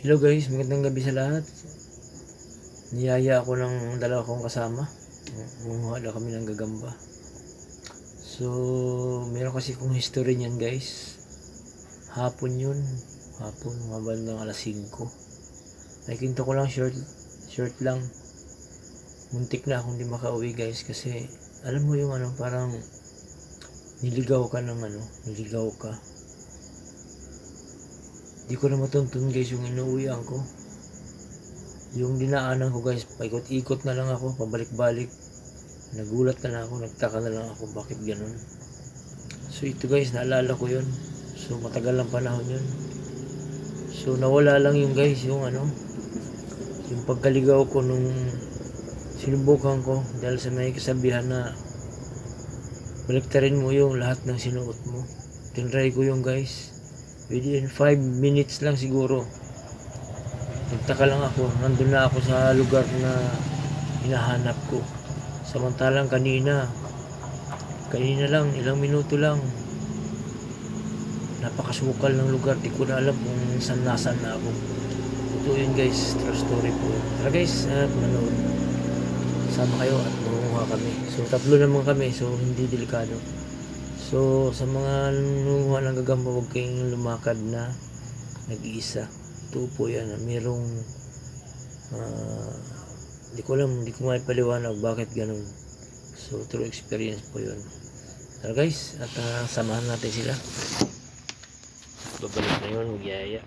Hello guys, magandang gabi sa lahat. Niyaya ako ng dalawa kong kasama. Mumuha na kami ng gagamba. So, meron kasi kong history niyan guys. Hapon yun. Hapon, mga bandang alas 5. Nakinto ko lang short, short lang. Muntik na akong di makauwi guys kasi alam mo yung ano, parang niligaw ka ng ano, niligaw ka. Di ko na matuntun guys yung inuwian ko. Yung dinaanan ko guys, paikot-ikot na lang ako, pabalik-balik. Nagulat na lang ako, nagtaka na lang ako bakit ganun. So ito guys, naalala ko yun. So matagal lang panahon yun. So nawala lang yung guys, yung ano, yung pagkaligaw ko nung sinubukan ko dahil sa may kasabihan na baliktarin mo yung lahat ng sinuot mo. Tinry ko yung guys. Within 5 minutes lang siguro. Nagtaka lang ako. Nandun na ako sa lugar na hinahanap ko. Samantalang kanina, kanina lang, ilang minuto lang. Napakasukal ng lugar. Di ko na alam kung saan nasan na ako. Ito yun guys, true story po. Tara guys, at manood. Sama kayo at mangunguha kami. So tatlo naman kami, so hindi delikado. So, sa mga nanunguha ng gagamba, huwag kayong lumakad na nag-iisa. Ito po yan. ah, Merong, ah, hindi ko alam, hindi ko maipaliwanag bakit ganun. So, true experience po yun. Tara guys, at ah, samahan natin sila. Babalik na yun, magyaya.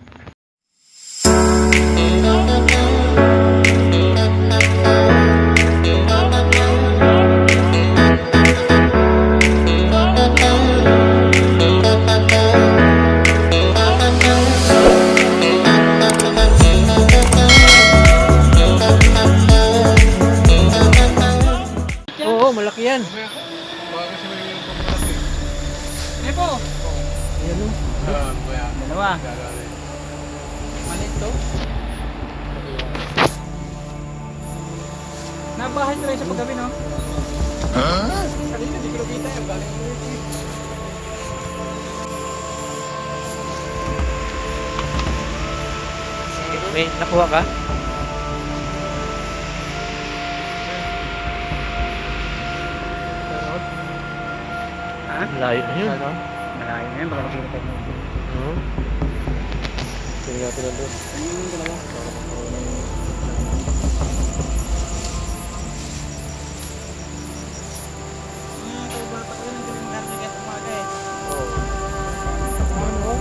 Malaki yan. Ano po? Ayan o. Dalawa. Malit to. Nabahay na rin sa paggabi, no? Ha? Kanina, di ko nakita yung galing mo. May nakuha ka? Ha? Layo na yun. Malayo na yun, baka makikita mo. Oo. Tingnan natin na doon. Ano yung dalawa? Ah, eh. Ano?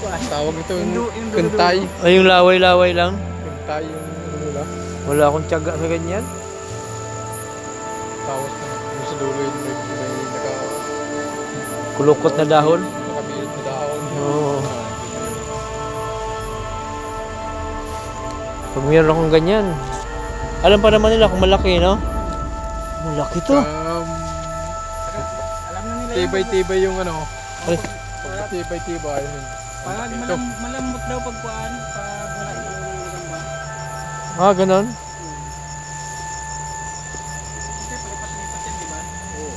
Lang. Tawag ito yung kuntay. Ay, yung laway-laway lang. Kuntay yung nila. Wala akong tiyaga sa ganyan. Kulukot na dahon. nakabilit na dahon. Oo. Pag meron akong ganyan. Alam pa naman nila kung malaki, no? Malaki to. Um, Alam na nila tibay-tibay yung ano. Ay, tibay-tibay. Pag malam, malambot daw pag kuhaan, pag wala yung ba? ah, ganon. Kasi palipat-lipat yan, di ba? Oo.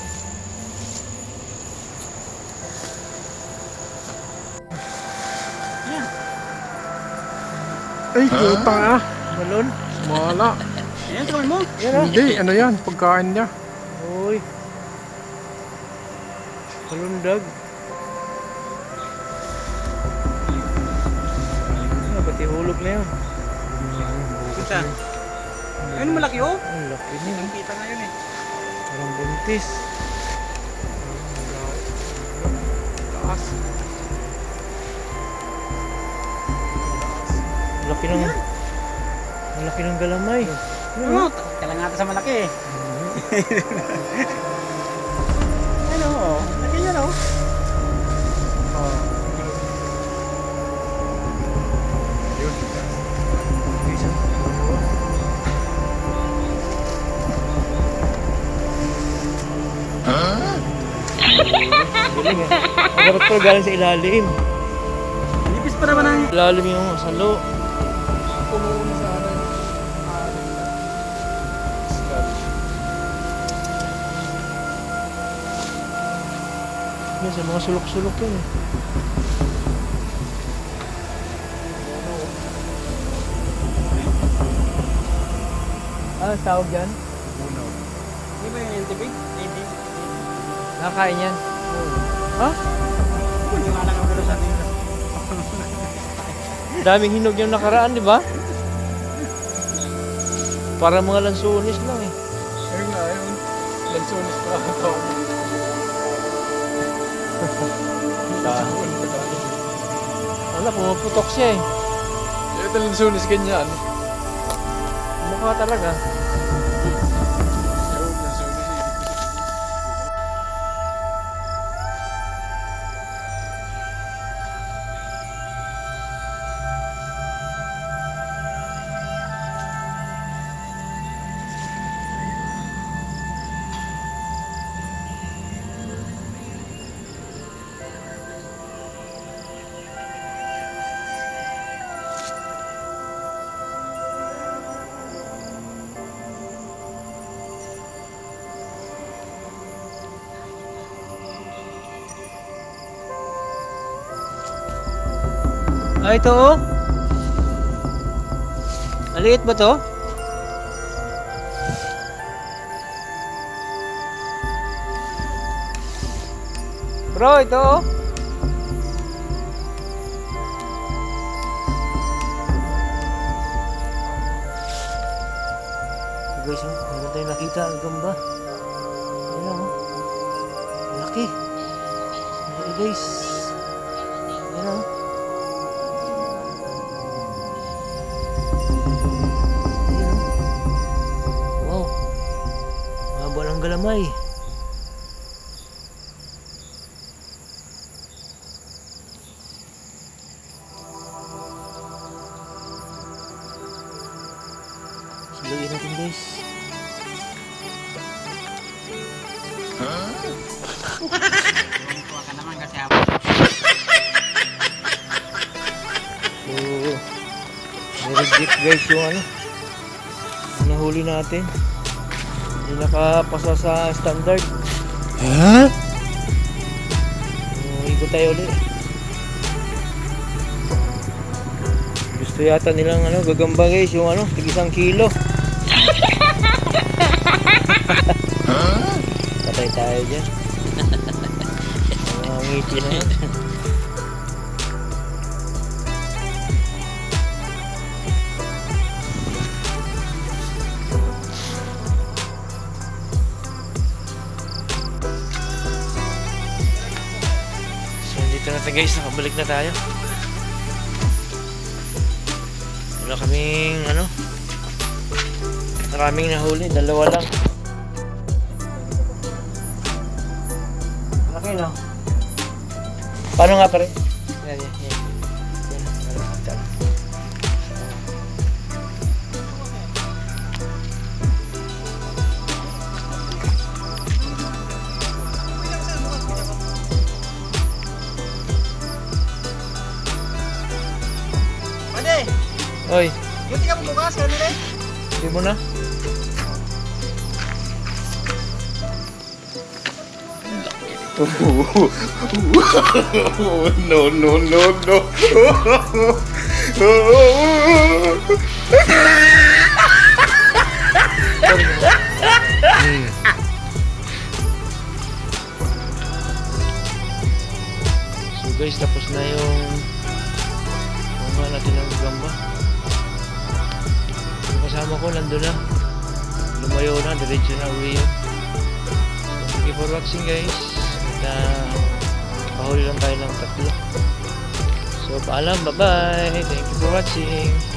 Yan. Ay, puta ah. Malon. Mala. Ayan, tumay mo. Yan ah. Hindi, ano yan? Pagkain niya. Uy. Kalundag. Ah, pati hulog na yun. Punta. Ayun, malaki oh. Ang laki niya. Ang kita ngayon eh. Parang buntis. Taas. Laki ng... Ang laki ng galamay. Ano? Kalangata sa malaki eh. Ano? oh. Laki oh. Ah. Yun. Isa. Galing eh. Ang dapat pala galing sa ilalim. Nipis pa naman ang... Ilalim yung salo nauna sa akin. Yan, sa mga sulok-sulok yan eh. Ano tawag yan? Unaw. Hindi ba yung tubig? Hindi. Nakakain yan? Oo. Ha? Ano Daming hinog yung nakaraan, di ba? Para mga lansunis lang eh. Ayun nga, ayun. Lansones pa ako to. Lansones pa tayo. Wala, pumuputok siya eh. Ito lansones ganyan. Mukha talaga. Ah, ito oh. Maliit ba to? Bro, ito oh. Guys, oh, meron tayong nakita ang gamba. Ayan oh. Laki. Laki guys. Ayan, oh. Wow. Haba ng galamay. Silugin natin guys. Kuha ka naman kasi nireject guys yung ano. Nahuli natin. Hindi nakapasa sa standard. Ha? So, ikot tayo ulit. Gusto yata nilang ano, gagamba guys, yung ano, tig isang kilo. Patay tayo dyan. Mga ngiti na yan. Dito na tayo guys, nakabalik na tayo. Wala kaming ano, maraming nahuli, dalawa lang. Laki no? Paano nga pare? Yan, yan, yan. Yan, Oy, Buti ka mo bukas, ano rin? hindi mo na? no, no, no, no. Hmm. So guys, tapos na yung ko nandun na. Lumayo na, diretso na uwi yun. So, thank you for watching guys. At uh, pahuli lang tayo ng tatlo. So paalam, bye bye. Thank you for watching.